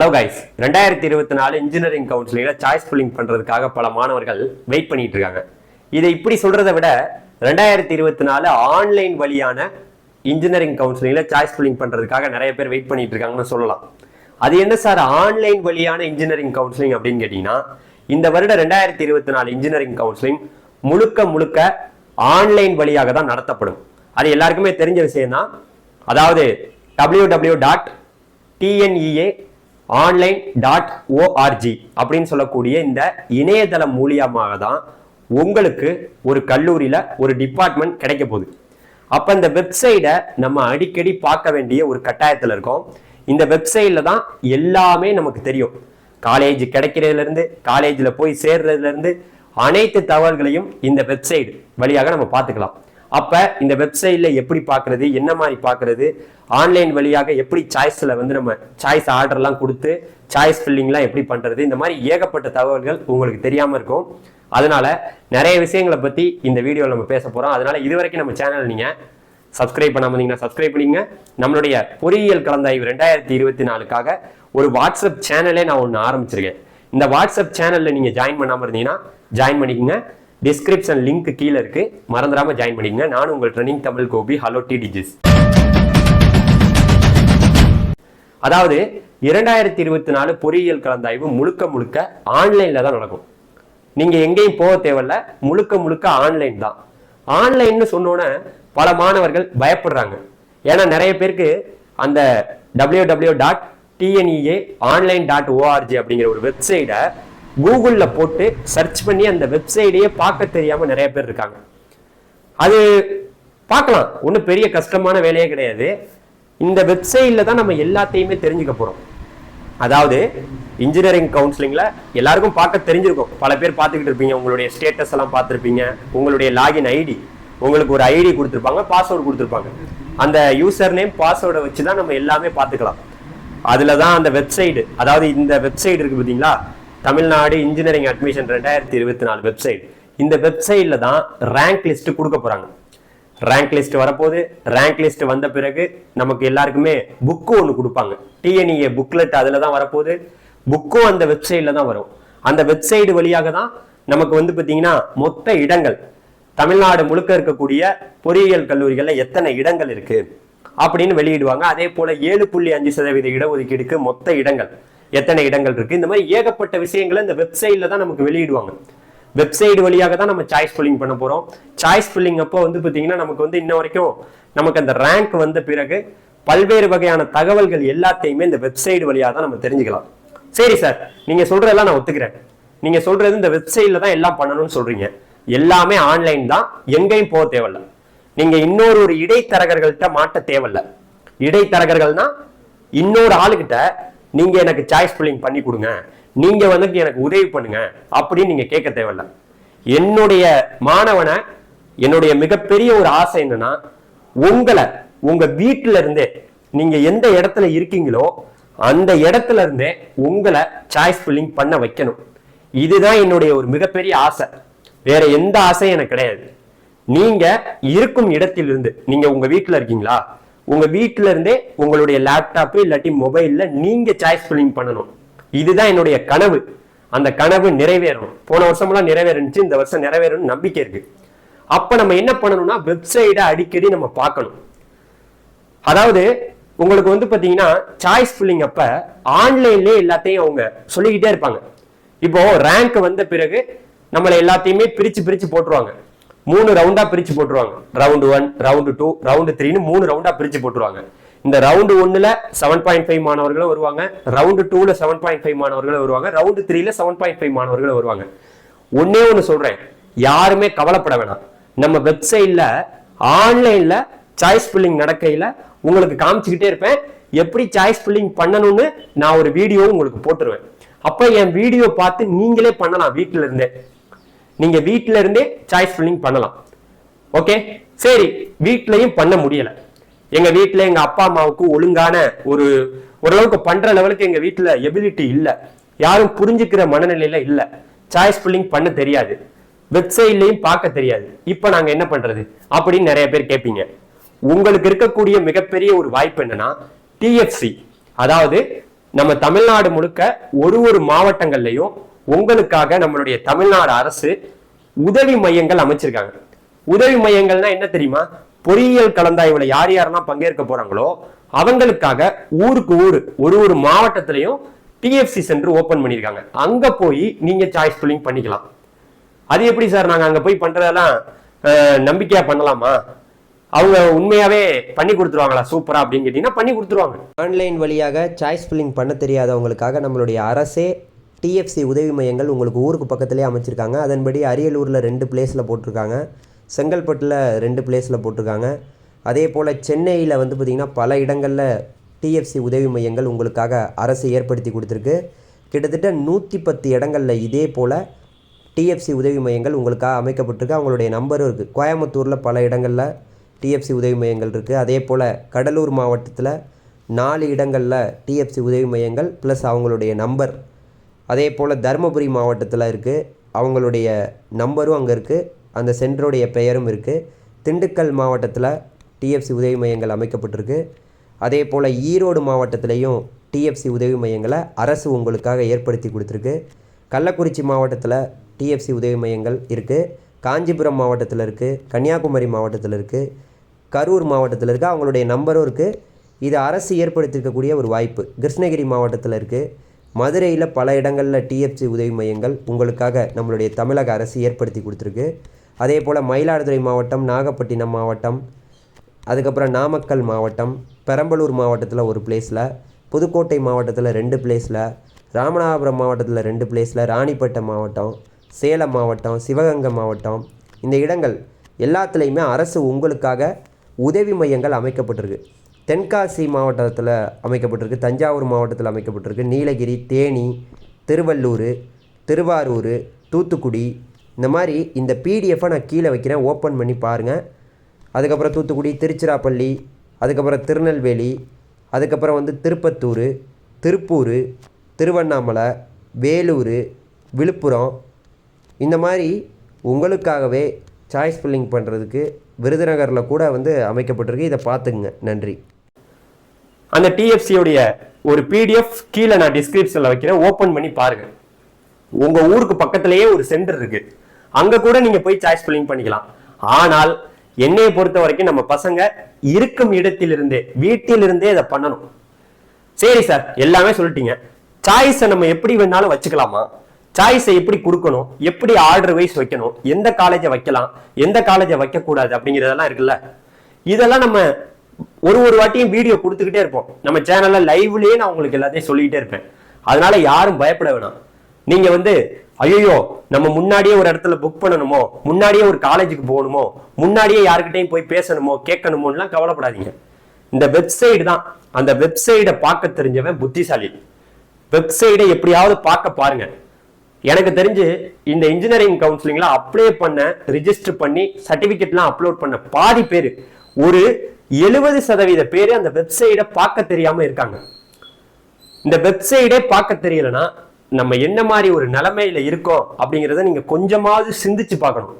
Hello guys ரெண்டாயிரத்தி இருபத்தி நாலு இன்ஜினியரிங் கவுன்சிலிங்ல சாய்ஸ் ஃபில்லிங் பண்றதுக்காக பல மாணவர்கள் வெயிட் பண்ணிட்டு இருக்காங்க. இதை இப்படி சொல்றதை விட ரெண்டாயிரத்தி இருபத்தி நாலு ஆன்லைன் வழியான இன்ஜினியரிங் கவுன்சிலிங்ல சாய்ஸ் ஃபில்லிங் பண்றதுக்காக நிறைய பேர் வெயிட் பண்ணிட்டு இருக்காங்கன்னு சொல்லலாம். அது என்ன சார் ஆன்லைன் வழியான இன்ஜினியரிங் கவுன்சிலிங் அப்படின்னு கேட்டிங்கன்னா இந்த வருட ரெண்டாயிரத்தி இருபத்தி நாலு இன்ஜினியரிங் கவுன்சிலிங் முழுக்க முழுக்க ஆன்லைன் வழியாக தான் நடத்தப்படும். அது எல்லாருக்குமே தெரிஞ்ச விஷயம் தான் அதாவது W W dot TNEA online dot ORG அப்படின்னு சொல்லக்கூடிய இந்த இணையதளம் மூலியமாக தான் உங்களுக்கு ஒரு கல்லூரியில் ஒரு டிபார்ட்மெண்ட் கிடைக்க போகுது. அப்போ இந்த வெப்சைட்டை நம்ம அடிக்கடி பார்க்க வேண்டிய ஒரு கட்டாயத்தில் இருக்கோம். இந்த வெப்சைட்ல தான் எல்லாமே நமக்கு தெரியும். காலேஜ் கிடைக்கிறதுலேருந்து காலேஜில் போய் சேர்றதுலேருந்து அனைத்து தகவல்களையும் இந்த வெப்சைட் வழியாக நம்ம பார்த்துக்கலாம். அப்போ இந்த வெப்சைட்ல எப்படி பார்க்குறது என்ன மாதிரி பார்க்குறது ஆன்லைன் வழியாக எப்படி சாய்ஸில் வந்து நம்ம சாய்ஸ் ஆர்டர்லாம் கொடுத்து சாய்ஸ் ஃபில்லிங்லாம் எப்படி பண்ணுறது இந்த மாதிரி ஏகப்பட்ட தகவல்கள் உங்களுக்கு தெரியாமல் இருக்கும். அதனால நிறைய விஷயங்களை பற்றி இந்த வீடியோவில் நம்ம பேச போகிறோம் அதனால இது வரைக்கும் நம்ம சேனல் நீங்கள் சப்ஸ்கிரைப் பண்ணாம இருந்தீங்கன்னா சப்ஸ்கிரைப் பண்ணிங்க. நம்மளுடைய பொறியியல் கலந்தாய்வு ரெண்டாயிரத்தி இருபத்தி நாலுக்காக ஒரு வாட்ஸ்அப் சேனலே நான் ஒன்று ஆரம்பிச்சிருக்கேன். இந்த வாட்ஸ்அப் சேனலில் நீங்கள் ஜாயின் பண்ணாமல் இருந்தீங்கன்னா ஜாயின் பண்ணிக்கோங்க. டிஸ்கிரிப்ஷன் லிங்க் கீழே இருக்கு. மறந்துடாம ஜாயின் பண்ணிக்கங்க நான் உங்கள் training Tamil Gopi hello D டிஜிஸ் அதாவது இரண்டாயிரத்தி இருபத்தி நாலு பொறியியல் கலந்தாய்வு முழுக்க முழுக்க ஆன்லைன்ல தான் நடக்கும். நீங்க எங்கேயும் போக தேவையில்ல. முழுக்க முழுக்க ஆன்லைன் தான். ஆன்லைன்னு சொன்னோன்னே பல மாணவர்கள் பயப்படுறாங்க. ஏன்னா நிறைய பேருக்கு அந்த W W dot TNEA online dot ORG அப்படிங்கிற ஒரு வெப்சைட்டை கூகுளில் போட்டு சர்ச் பண்ணி அந்த வெப்சைட்டையே பார்க்க தெரியாம நிறைய பேர் இருக்காங்க. அது பார்க்கலாம். ஒன்றும் பெரிய கஷ்டமான வேலையே கிடையாது. இந்த வெப்சைட்ல தான் நம்ம எல்லாத்தையுமே தெரிஞ்சுக்க போறோம். அதாவது இன்ஜினியரிங் கவுன்சிலிங்ல எல்லாருக்கும் பார்க்க தெரிஞ்சிருக்கும். பல பேர் பார்த்துக்கிட்டு இருப்பீங்க. உங்களுடைய ஸ்டேட்டஸ் எல்லாம் பார்த்துருப்பீங்க. உங்களுடைய லாகின் ஐடி உங்களுக்கு ஒரு ஐடி கொடுத்துருப்பாங்க. பாஸ்வேர்டு கொடுத்துருப்பாங்க. அந்த யூசர் நேம் பாஸ்வேர்டை வச்சு தான் நம்ம எல்லாமே பார்த்துக்கலாம். அதுல தான் அந்த வெப்சைடு அதாவது இந்த வெப்சைட் இருக்கு பார்த்தீங்களா? தமிழ்நாடு இன்ஜினியரிங் அட்மிஷன் ரெண்டாயிரத்தி இருபத்தி நாலு வெப்சைட் இந்த வெப்சைட்ல தான் ரேங்க் லிஸ்ட் கொடுக்க போறாங்க. ரேங்க் லிஸ்ட் வரப்போகுது. ரேங்க் லிஸ்ட் வந்த பிறகு நமக்கு எல்லாருக்குமே புக்கு ஒன்று கொடுப்பாங்க. டிஎன்இஏ புக்லெட் அதில் தான் வரப்போகுது. புக்கும் அந்த வெப்சைட்ல தான் வரும். அந்த வெப்சைட் வழியாக தான் நமக்கு வந்து பார்த்தீங்கன்னா மொத்த இடங்கள். தமிழ்நாடு முழுக்க இருக்கக்கூடிய பொறியியல் கல்லூரிகள்ல எத்தனை இடங்கள் இருக்கு? அப்படின்னு வெளியிடுவாங்க. அதே போல ஏழு புள்ளி அஞ்சு சதவீத இடஒதுக்கீடுக்கு மொத்த இடங்கள். எத்தனை இடங்கள் இருக்கு? இந்த மாதிரி ஏகப்பட்ட விஷயங்களை இந்த வெப்சைட்ல தான் நமக்கு வெளியிடுவாங்க. வெப்சைட் வழியாக தான் நம்ம சாய்ஸ் ஃபில்லிங் பண்ண போறோம். சாய்ஸ் ஃபில்லிங் அப்போ வந்து பார்த்தீங்கன்னா நமக்கு வந்து இன்ன வரைக்கும் நமக்கு அந்த ரேங்க் வந்த பிறகு பல்வேறு வகையான தகவல்கள் எல்லாத்தையுமே இந்த வெப்சைட் வழியாக தான் நம்ம தெரிஞ்சுக்கலாம். சரி சார் நீங்க சொல்றதெல்லாம் நான் ஒத்துக்கிறேன். நீங்க சொல்றது இந்த வெப்சைட்ல தான் எல்லாம் பண்ணணும்னு சொல்றீங்க. எல்லாமே ஆன்லைன் தான் எங்கேயும் போக தேவையில்ல. நீங்க இன்னொரு ஒரு இடைத்தரகர்கள்ட்ட மாட்ட தேவையில்ல. இடைத்தரகர்கள்னா இன்னொரு ஆளுகிட்ட நீங்க எனக்கு சாய்ஸ் ஃபில்லிங் பண்ணி கொடுங்க. நீங்க வந்து எனக்கு உதவி பண்ணுங்க. அப்படின்னு நீங்க கேட்க தேவையில்ல. என்னுடைய மாணவனை என்னுடைய மிகப்பெரிய ஒரு ஆசை என்னன்னா உங்களை உங்க வீட்டுல இருந்தே நீங்க எந்த இடத்துல இருக்கீங்களோ அந்த இடத்துல இருந்தே உங்களை சாய்ஸ் ஃபில்லிங் பண்ண வைக்கணும். இதுதான் என்னுடைய ஒரு மிகப்பெரிய ஆசை. வேற எந்த ஆசையும் எனக்கு கிடையாது. நீங்க இருக்கும் இடத்திலிருந்து நீங்க உங்க வீட்டுல இருக்கீங்களா? உங்க வீட்டுல இருந்தே உங்களுடைய லேப்டாப்பு இல்லாட்டி மொபைல்ல நீங்க சாய்ஸ் ஃபில்லிங் பண்ணணும். இதுதான் என்னுடைய கனவு. அந்த கனவு நிறைவேறணும். போன வருஷமெல்லாம் நிறைவேறுச்சு இந்த வருஷம் நிறைவேறணும் நம்பிக்கை இருக்கு. அப்ப நம்ம என்ன பண்ணணும்னா வெப்சைட்டை அடிக்கடி நம்ம பார்க்கணும். அதாவது உங்களுக்கு வந்து பாத்தீங்கன்னா சாய்ஸ் ஃபில்லிங் அப்ப ஆன்லைன்லயே எல்லாத்தையும் அவங்க சொல்லிக்கிட்டே இருப்பாங்க. இப்போ ரேங்க் வந்த பிறகு நம்மளை எல்லாத்தையுமே பிரிச்சு பிரிச்சு போட்டுருவாங்க. மூணு ரவுண்டா பிரிச்சு போட்டுருவாங்க. Round one round two round த்ரீன்னு மூணு ரவுண்டா பிரிச்சு போட்டுருவாங்க. இந்த ரவுண்டு ஒன்னுல செவன் பாயிண்ட் ஃபைவ் மாணவர்களும் வருவாங்க. ரவுண்டு டூல செவன் பாயிண்ட் ஃபைவ் மாணவர்களும் வருவாங்க. ரவுண்டு த்ரீல செவன் பாயிண்ட் ஃபைவ் மாணவர்களும் வருவாங்க. ஒன்னே ஒன்று சொல்றேன். யாருமே கவலைப்பட வேணாம். நம்ம வெப்சைட்ல ஆன்லைன்ல சாய்ஸ் ஃபில்லிங் நடக்கையில உங்களுக்கு காமிச்சுக்கிட்டே இருப்பேன். எப்படி சாய்ஸ் ஃபில்லிங் பண்ணணும்னு நான் ஒரு வீடியோ உங்களுக்கு போட்டுருவேன். அப்ப என் வீடியோ பார்த்து நீங்களே பண்ணலாம் வீட்டுல இருந்தே. நீங்க வீட்டுல இருந்தே சாய்ஸ் ஃபில்லிங் பண்ணலாம். ஓகே சரி வீட்லயும் பண்ண முடியல. எங்க வீட்டுல எங்க அப்பா அம்மாவுக்கு ஒழுங்கான ஒரு ஓரளவுக்கு பண்ற லெவலுக்கு எங்க வீட்ல எபிலிட்டி இல்ல. யாரும் புரிஞ்சுக்கிற மனநிலையில இல்ல. சாய்ஸ் ஃபில்லிங் பண்ண தெரியாது. வெப்சைட்லயும் பார்க்க தெரியாது. இப்ப நாங்க என்ன பண்றது? அப்படின்னு நிறைய பேர் கேட்பீங்க உங்களுக்கு இருக்கக்கூடிய மிகப்பெரிய ஒரு வாய்ப்பு என்னன்னா டிஎஃப்சி அதாவது நம்ம தமிழ்நாடு முழுக்க ஒரு ஒரு மாவட்டங்கள்லையும் உங்களுக்காக நம்மளுடைய தமிழ்நாடு அரசு உதவி மையங்கள் அமைச்சிருக்காங்க. உதவி மையங்கள்னா என்ன தெரியுமா? பொறியியல் கலந்தாய்வுல யார் யாரெல்லாம் பங்கேற்க போறாங்களோ அவங்களுக்காக ஊருக்கு ஊர் ஒரு ஒரு மாவட்டத்திலையும் டிஎஃப்சி சென்டர் ஓபன் பண்ணியிருக்காங்க. அங்க போய் நீங்க சாய்ஸ் ஃபில்லிங் பண்ணிக்கலாம். அது எப்படி சார்? நாங்க அங்க போய் பண்றதெல்லாம் நம்பிக்கையா பண்ணலாமா? அவங்க உண்மையாவே பண்ணி கொடுத்துருவாங்களா? சூப்பரா அப்படின்னு கேட்டீங்கன்னா பண்ணி கொடுத்துருவாங்க. ஆன்லைன் வழியாக சாய்ஸ் ஃபில்லிங் பண்ண தெரியாதவங்களுக்காக நம்மளுடைய அரசே டிஎஃப்சி உதவி மையங்கள் உங்களுக்கு ஊருக்கு பக்கத்துலேயே அமைச்சிருக்காங்க. அதன்படி அரியலூரில் ரெண்டு பிளேஸில் போட்டிருக்காங்க. செங்கல்பட்டில் ரெண்டு பிளேஸில் போட்டிருக்காங்க. அதே போல் சென்னையில் வந்து பார்த்திங்கன்னா பல இடங்களில் டிஎஃப்சி உதவி மையங்கள் உங்களுக்காக அரசு ஏற்படுத்தி கொடுத்துருக்கு. கிட்டத்தட்ட நூற்றி பத்து இடங்களில் இதே போல் டிஎஃப்சி உதவி மையங்கள் உங்களுக்காக அமைக்கப்பட்டிருக்கு. அவங்களுடைய நம்பரும் இருக்குது கோயம்புத்தூரில் பல இடங்களில் டிஎஃப்சி உதவி மையங்கள் இருக்குது அதே போல் கடலூர் மாவட்டத்தில் நாலு இடங்களில் டிஎஃப்சி உதவி மையங்கள் ப்ளஸ் அவங்களுடைய நம்பர் அதே போல் தருமபுரி மாவட்டத்தில் இருக்குது அவங்களுடைய நம்பரும் அங்கே இருக்குது அந்த சென்டருடைய பெயரும் இருக்குது திண்டுக்கல் மாவட்டத்தில் டிஎஃப்சி உதவி மையங்கள் அமைக்கப்பட்டிருக்கு. அதே போல் ஈரோடு மாவட்டத்திலையும் டிஎஃப்சி உதவி மையங்களை அரசு உங்களுக்காக ஏற்படுத்தி கொடுத்துருக்கு. கள்ளக்குறிச்சி மாவட்டத்தில் டிஎஃப்சி உதவி மையங்கள் இருக்குது காஞ்சிபுரம் மாவட்டத்தில் இருக்குது கன்னியாகுமரி மாவட்டத்தில் இருக்குது கரூர் மாவட்டத்தில் இருக்குது அவங்களுடைய நம்பரும் இருக்குது இது அரசு ஏற்படுத்தியிருக்கக்கூடிய ஒரு வாய்ப்பு. கிருஷ்ணகிரி மாவட்டத்தில் இருக்குது மதுரையில் பல இடங்களில் டிஎஃப்சி உதவி மையங்கள் உங்களுக்காக நம்மளுடைய தமிழக அரசு ஏற்படுத்தி கொடுத்துருக்கு. அதே போல் மயிலாடுதுறை மாவட்டம் நாகப்பட்டினம் மாவட்டம் அதுக்கப்புறம் நாமக்கல் மாவட்டம் பெரம்பலூர் மாவட்டத்தில் ஒரு பிளேஸில் புதுக்கோட்டை மாவட்டத்தில் ரெண்டு பிளேஸில் ராமநாதபுரம் மாவட்டத்தில் ரெண்டு பிளேஸில் ராணிப்பேட்டை மாவட்டம் சேலம் மாவட்டம் சிவகங்கை மாவட்டம். இந்த இடங்கள் எல்லாத்துலேயுமே அரசு உங்களுக்காக உதவி மையங்கள் அமைக்கப்பட்டிருக்கு. தென்காசி மாவட்டத்தில் அமைக்கப்பட்டிருக்கு தஞ்சாவூர் மாவட்டத்தில் அமைக்கப்பட்டிருக்கு. நீலகிரி தேனி திருவள்ளூர் திருவாரூர் தூத்துக்குடி. இந்த மாதிரி இந்த பிடிஎஃப்பை நான் கீழே வைக்கிறேன். ஓப்பன் பண்ணி பாருங்கள் அதுக்கப்புறம் தூத்துக்குடி திருச்சிராப்பள்ளி அதுக்கப்புறம் திருநெல்வேலி அதுக்கப்புறம் வந்து திருப்பத்தூர் திருப்பூர் திருவண்ணாமலை வேலூர் விழுப்புரம். இந்த மாதிரி உங்களுக்காகவே சாய்ஸ் ஃபில்லிங் பண்ணுறதுக்கு விருதுநகரில் கூட வந்து அமைக்கப்பட்டிருக்கு. இதை பார்த்துக்குங்க. நன்றி. அந்த டிஎஃப்சியோடைய ஒரு பிடிஎஃப் கீழே நான் டிஸ்கிரிப்ஷனில் வைக்கிறேன். ஓப்பன் பண்ணி பாருங்க. உங்கள் ஊருக்கு பக்கத்திலேயே ஒரு சென்டர் இருக்கு. அங்கே கூட நீங்கள் போய் சாய்ஸ் ஃபில்லிங் பண்ணிக்கலாம். ஆனால் என்னையை பொறுத்த வரைக்கும் நம்ம பசங்க இருக்கும் இடத்திலிருந்தே வீட்டிலிருந்தே இதை பண்ணணும். சரி சார் எல்லாமே சொல்லிட்டீங்க. சாய்ஸை நம்ம எப்படி வேணாலும் வச்சுக்கலாமா? சாய்ஸை எப்படி கொடுக்கணும் எப்படி ஆர்டர் வைஸ் வைக்கணும் எந்த காலேஜை வைக்கலாம் எந்த காலேஜை வைக்கக்கூடாது அப்படிங்கிறதெல்லாம் இருக்குல்ல. இதெல்லாம் நம்ம ஒரு ஒரு வாட்டியும் வீடியோ கொடுத்துக்கிட்டே இருப்போம். நம்ம சேனல்ல லைவ்லயே நான் உங்களுக்கு எல்லாத்தையும் சொல்லிக்கிட்டே இருப்பேன். அதனால யாரும் பயப்பட வேணாம். நீங்க வந்து ஐயோ நம்ம முன்னாடியே ஒரு இடத்துல புக் பண்ணணுமோ முன்னாடியே ஒரு காலேஜுக்கு போகணுமோ முன்னாடியே யாருக்கிட்டையும் போய் பேசணுமோ கேட்கணுமோலாம் கவலைப்படாதீங்க. இந்த வெப்சைட் தான். அந்த வெப்சைட்டை பார்க்க தெரிஞ்சவன் புத்திசாலி. வெப்சைட்டை எப்படியாவது பார்க்க பாருங்க. எனக்கு தெரிஞ்சு இந்த இன்ஜினியரிங் கவுன்சிலிங்ல அப்ளை பண்ண ரிஜிஸ்டர் பண்ணி சர்டிபிகேட்லாம் அப்லோட் பண்ண பாதி பேர் ஒரு எழுபது சதவீத பேர் அந்த வெப்சைட்டை பார்க்க தெரியாம இருக்காங்க. இந்த வெப்சைட்டே பார்க்க தெரியலனா நம்ம என்ன மாதிரி ஒரு நிலைமையில இருக்கோம் அப்படிங்கிறத நீங்க கொஞ்சமாவது சிந்திச்சு பார்க்கணும்.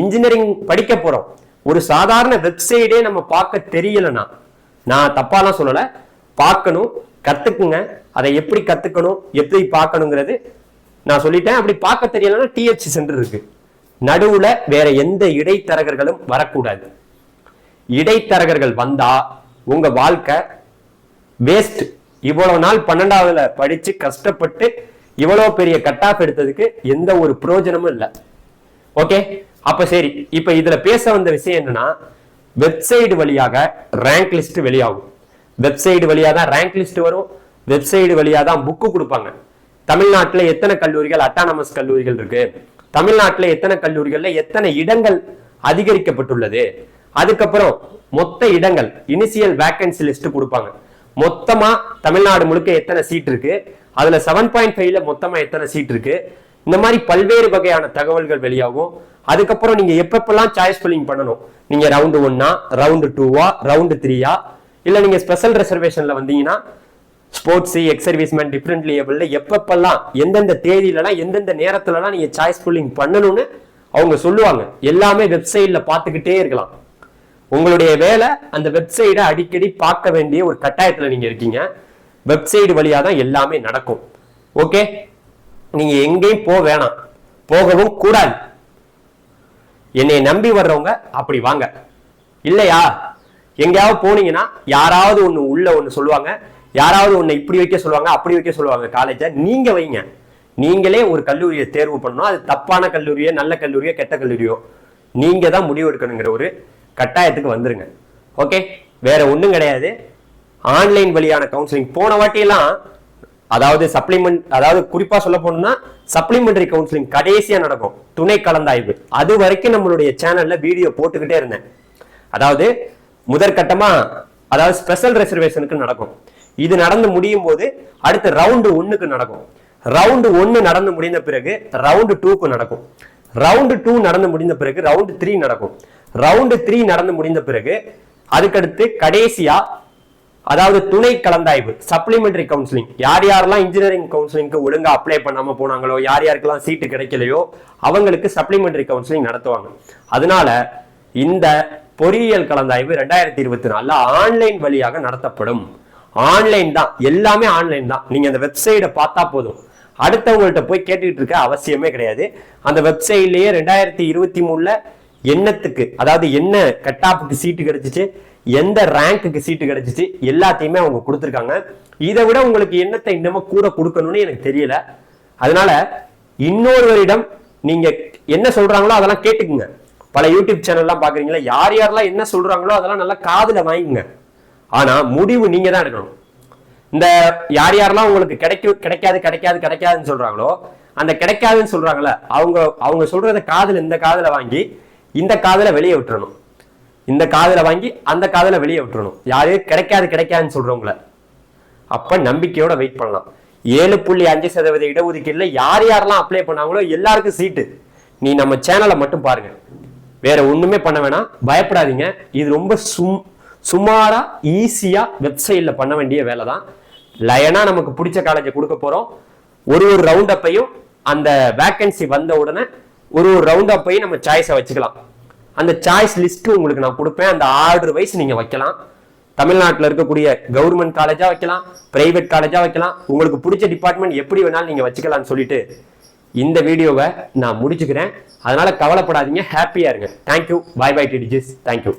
இன்ஜினியரிங் படிக்க போறோம். ஒரு சாதாரண வெப்சைட்டே நம்ம பார்க்க தெரியலனா நான் தப்பாலாம் சொல்லல. பார்க்கணும் கத்துக்குங்க. அதை எப்படி கத்துக்கணும் எப்படி பார்க்கணுங்கிறது நான் சொல்லிட்டேன் அப்படி பார்க்க தெரியலன்னா டிஹெச் சென்டர் இருக்கு நடுவுல வேற எந்த இடைத்தரகர்களும் வரக்கூடாது. இடைத்தரகர்கள் வந்தா உங்க வாழ்க்கை வேஸ்ட் இவ்வளவு நாள் பன்னெண்டாவதுல படிச்சு கஷ்டப்பட்டு இவ்வளவு பெரிய கட் ஆஃப் எடுத்ததுக்கு எந்த ஒரு பிரயோஜனமும் இல்லை. ஓகே அப்ப சரி இப்ப இதுல பேச வந்த விஷயம் என்னன்னா வெப்சைடு வழியாக ரேங்க் லிஸ்ட் வெளியாகும். வெப்சைடு வழியா தான் ரேங்க் லிஸ்ட் வரும். வெப்சைடு வழியா தான் புக்கு கொடுப்பாங்க. தமிழ்நாட்டில் எத்தனை கல்லூரிகள்? அட்டானமஸ் கல்லூரிகள் இருக்கு. தமிழ்நாட்டில் எத்தனை கல்லூரிகள்ல எத்தனை இடங்கள் அதிகரிக்கப்பட்டுள்ளது? அதுக்கப்புறம் மொத்த இடங்கள் இனிஷியல் வேக்கன்சி லிஸ்ட் கொடுப்பாங்க. மொத்தமா தமிழ்நாடு முழுக்க எத்தனை சீட் இருக்கு? அதுல செவன் பாயிண்ட் ஃபைவ்ல மொத்தமா எத்தனை சீட் இருக்கு? இந்த மாதிரி பல்வேறு வகையான தகவல்கள் வெளியாகும். அதுக்கப்புறம் நீங்க எப்பப்பெல்லாம் சாய்ஸ் ஃபில்லிங் பண்ணணும்? நீங்க ரவுண்டு ஒன்னா ரவுண்டு டூவா ரவுண்டு த்ரீயா இல்ல நீங்க ஸ்பெஷல் ரிசர்வேஷன்ல வந்தீங்கன்னா ஸ்போர்ட்ஸ் எக்ஸ் சர்வீஸ்மேன் டிஃப்ரெண்ட் லேபிள்ல எப்பப்பெல்லாம் எந்தெந்த தேதியிலலாம் எந்தெந்த நேரத்துலலாம் நீங்க சாய்ஸ் ஃபுல்லிங் பண்ணணும்னு அவங்க சொல்லுவாங்க. எல்லாமே வெப்சைட்ல பார்த்துக்கிட்டே இருக்கலாம். உங்களுடைய வேலை அந்த வெப்சைட்டை அடிக்கடி பார்க்க வேண்டிய ஒரு கட்டாயத்துல நீங்க இருக்கீங்க. வெப்சைட் வழியாக தான் எல்லாமே நடக்கும். ஓகே நீங்க எங்கேயும் போக வேணாம். போகவும் கூடாது. என்னை நம்பி வர்றவங்க அப்படி வாங்க. இல்லையா? எங்கேயாவது போனீங்கன்னா யாராவது ஒண்ணு உள்ள ஒன்று சொல்லுவாங்க. யாராவது உன்னை இப்படி வைக்க சொல்லுவாங்க அப்படி வைக்க சொல்லுவாங்க காலேஜை நீங்கள் வைங்க. நீங்களே ஒரு கல்லூரியை தேர்வு பண்ணணும். அது தப்பான கல்லூரியோ நல்ல கல்லூரியோ கெட்ட கல்லூரியோ. நீங்கள் தான் முடிவு எடுக்கணுங்கிற ஒரு கட்டாயத்துக்கு வந்துருங்க. ஓகே வேற ஒன்றும் கிடையாது. ஆன்லைன் வழியான கவுன்சிலிங் போன வாட்டியெல்லாம் அதாவது சப்ளிமெண்ட் அதாவது குறிப்பாக சொல்ல போனோம்னா சப்ளிமெண்டரி கவுன்சிலிங் கடைசியாக நடக்கும். துணை கலந்தாய்வு. அது வரைக்கும் நம்மளுடைய சேனலில் வீடியோ போட்டுக்கிட்டே இருந்தேன். அதாவது முதற்கட்டமாக அதாவது ஸ்பெஷல் ரிசர்வேஷனுக்கு நடக்கும். இது நடந்து முடியும் போது அடுத்து ரவுண்டு ஒன்னுக்கு நடக்கும். ரவுண்டு ஒன்னு நடந்து முடிந்த பிறகு ரவுண்டு டூக்கு நடக்கும். ரவுண்டு டூ நடந்து முடிந்த பிறகு ரவுண்டு த்ரீ நடக்கும். ரவுண்டு த்ரீ நடந்து முடிந்த பிறகு அதுக்கடுத்து கடைசியா அதாவது துணை கலந்தாய்வு சப்ளிமெண்டரி கவுன்சிலிங் யார் யாரெல்லாம் இன்ஜினியரிங் கவுன்சிலிங்க்கு ஒழுங்கா அப்ளை பண்ணாம போனாங்களோ யார் யாருக்கெல்லாம் சீட்டு கிடைக்கலையோ அவங்களுக்கு சப்ளிமெண்டரி கவுன்சிலிங் நடத்துவாங்க. அதனால இந்த பொறியியல் கலந்தாய்வு ரெண்டாயிரத்தி இருபத்தி நாலுல ஆன்லைன் வழியாக நடத்தப்படும். ஆன்லைன் தான். எல்லாமே ஆன்லைன் தான். நீங்க அந்த வெப்சைட்டை பார்த்தா போதும். அடுத்தவங்கள்ட்ட போய் கேட்டுக்கிட்டு இருக்க அவசியமே கிடையாது. அந்த வெப்சைட்லேயே ரெண்டாயிரத்தி இருபத்தி மூணுல என்னத்துக்கு அதாவது என்ன கட்டாப்புக்கு சீட்டு கிடைச்சிச்சு எந்த ரேங்க்குக்கு சீட்டு கிடைச்சிச்சு எல்லாத்தையுமே அவங்க கொடுத்துருக்காங்க. இதை விட உங்களுக்கு என்னத்தை இன்னமும் கூட கொடுக்கணும்னு எனக்கு தெரியல. அதனால இன்னொருவரிடம் நீங்க என்ன சொல்றாங்களோ அதெல்லாம் கேட்டுக்குங்க. பல யூடியூப் சேனல்லாம் பாக்குறீங்களா யார் யாரெல்லாம் என்ன சொல்றாங்களோ அதெல்லாம் நல்லா காதுல வாங்கிங்க ஆனால் முடிவு நீங்கள் தான் எடுக்கணும். இந்த யார் யாரெல்லாம் உங்களுக்கு கிடைக்கும் கிடைக்காது கிடைக்காது கிடைக்காதுன்னு சொல்கிறாங்களோ அந்த கிடைக்காதுன்னு சொல்கிறாங்களே அவங்க அவங்க சொல்கிறத காதில் இந்த காதில் வாங்கி இந்த காதில் வெளியே விட்டுறணும். இந்த காதில் வாங்கி அந்த காதில் வெளியே விட்டுறணும். யாரு? கிடைக்காது கிடைக்காதுன்னு சொல்கிறவங்கள அப்போ நம்பிக்கையோட வெயிட் பண்ணலாம். ஏழு புள்ளி அஞ்சு சதவீத இடஒதுக்கீடுல யார் யாரெல்லாம் அப்ளை பண்ணாங்களோ எல்லாருக்கும் சீட்டு நீ நம்ம சேனலை மட்டும் பாருங்க. வேற ஒண்ணுமே பண்ண வேணாம். பயப்படாதீங்க. இது ரொம்ப சும் சுமாராக ஈஸியா வெப்சைட்டில் பண்ண வேண்டிய வேலை தான் லயனாக நமக்கு பிடிச்ச காலேஜை கொடுக்க போறோம். ஒரு ஒரு ரவுண்ட் அப்பையும் அந்த வேக்கன்சி வந்த உடனே ஒரு ஒரு ரவுண்ட் அப்பையும் நம்ம சாய்ஸை வச்சுக்கலாம். அந்த சாய்ஸ் லிஸ்ட்டு உங்களுக்கு நான் கொடுப்பேன். அந்த ஆர்டர் வைஸ் நீங்கள் வைக்கலாம். தமிழ்நாட்டில் இருக்கக்கூடிய கவர்மெண்ட் காலேஜாக வைக்கலாம் ப்ரைவேட் காலேஜாக வைக்கலாம். உங்களுக்கு பிடிச்ச டிபார்ட்மெண்ட் எப்படி வேணாலும் நீங்கள் வச்சுக்கலாம்னு சொல்லிட்டு இந்த வீடியோவை நான் முடிச்சுக்கிறேன். அதனால கவலைப்படாதீங்க. ஹாப்பியா இருங்க. தேங்க்யூ பை பை டிடிஜிஸ் தேங்க்யூ